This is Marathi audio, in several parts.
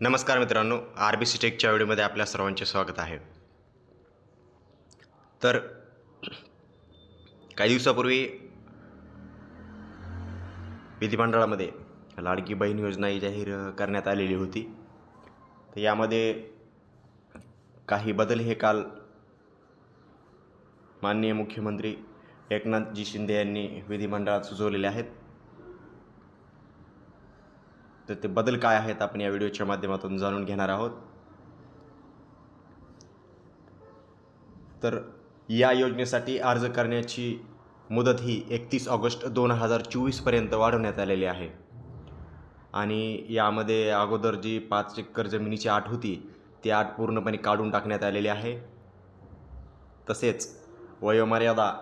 नमस्कार मित्रांनो आर बी सी टेकच्या व्हिडिओमध्ये आपल्या सर्वांचे स्वागत आहे. तर काही दिवसापूर्वी विधिमंडळामध्ये लाडकी बहीण योजना ही जाहीर करण्यात आलेली होती. तर यामध्ये काही बदल हे काल माननीय मुख्यमंत्री एकनाथजी शिंदे यांनी विधिमंडळात सुचवलेले आहेत. तर ते बदल काय आहेत आपण या व्हिडिओच्या माध्यमातून जाणून घेणार आहोत. तर या योजनेसाठी अर्ज करण्याची मुदत ही एकतीस ऑगस्ट दोन हजार चोवीसपर्यंत वाढवण्यात आलेली आहे. आणि यामध्ये अगोदर जी पाच एकर जमिनीची आठ होती ती आठ पूर्णपणे काढून टाकण्यात आलेली आहे. तसेच वयोमर्यादा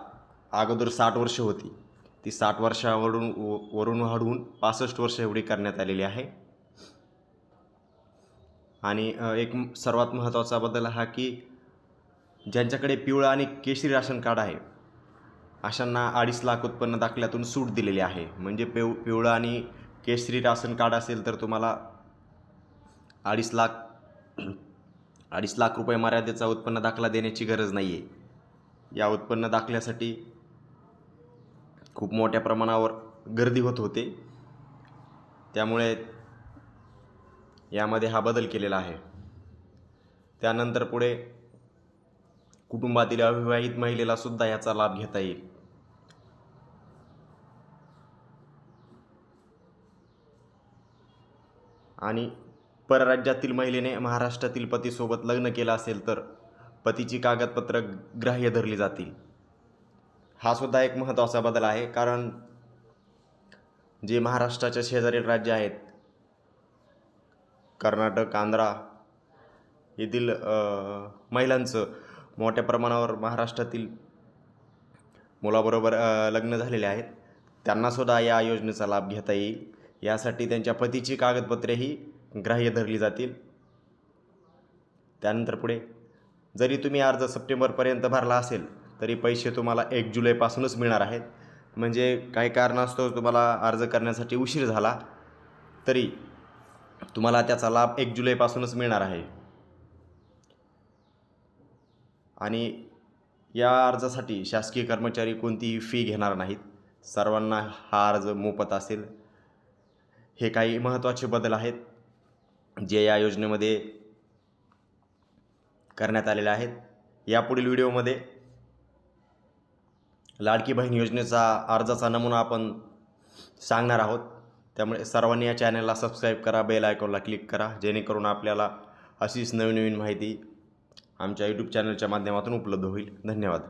अगोदर साठ वर्ष होती. ती साठ वर्षावरून व- वरून वाढवून पासष्ट वर्ष एवढी करण्यात आलेली आहे. आणि एक सर्वात महत्त्वाचा बदल हा की ज्यांच्याकडे पिवळं आणि केशरी राशन कार्ड आहे अशांना अडीच लाख उत्पन्न दाखल्यातून सूट दिलेली आहे. म्हणजे पिव पिवळं आणि केशरी राशन कार्ड असेल तर तुम्हाला अडीच लाख अडीच लाख रुपये मर्यादेचा उत्पन्न दाखला देण्याची गरज नाही आहे या उत्पन्न दाखल्यासाठी खूप मोठ्या प्रमाणावर गर्दी होत होते. त्यामुळे यामध्ये हा बदल केलेला आहे. त्यानंतर पुढे कुटुंबातील अविवाहित महिलेला सुद्धा याचा लाभ घेता येईल. आणि परराज्यातील महिलेने महाराष्ट्रातील पतीसोबत लग्न केलं असेल तर पतीची कागदपत्र ग्राह्य धरली जातील. हा सुद्धा एक महत्त्वाचा बदल आहे. कारण जे महाराष्ट्राच्या शेजारील राज्य आहेत कर्नाटक आंध्रा येथील महिलांचं मोठ्या प्रमाणावर महाराष्ट्रातील मुलाबरोबर लग्न झालेले आहेत. त्यांनासुद्धा या योजनेचा लाभ घेता येईल. यासाठी त्यांच्या पतीची कागदपत्रेही ग्राह्य धरली जातील. त्यानंतर पुढे जरी तुम्ही अर्ज सप्टेंबरपर्यंत भरला असेल तरी पैसे तुम्हाला एक जुलैपासूनच मिळणार आहेत. म्हणजे काही कारणास्तव तुम्हाला अर्ज करण्यासाठी उशीर झाला तरी तुम्हाला त्याचा लाभ एक जुलैपासूनच मिळणार आहे. आणि या अर्जासाठी शासकीय कर्मचारी कोणतीही फी घेणार नाहीत. सर्वांना हा अर्ज मोफत असेल. हे काही महत्त्वाचे बदल आहेत जे या योजनेमध्ये करण्यात आलेले आहेत. यापुढील व्हिडिओमध्ये लाडकी बहीण योजनेचा अर्जाचा नमुना आपण सांगणार आहोत. त्यामुळे सर्वांनी या चॅनलला सबस्क्राईब करा बेल आयकॉनला क्लिक करा जेणेकरून आपल्याला अशीच नवीन नवीन माहिती आमच्या यूट्यूब चॅनलच्या माध्यमातून उपलब्ध होईल. धन्यवाद.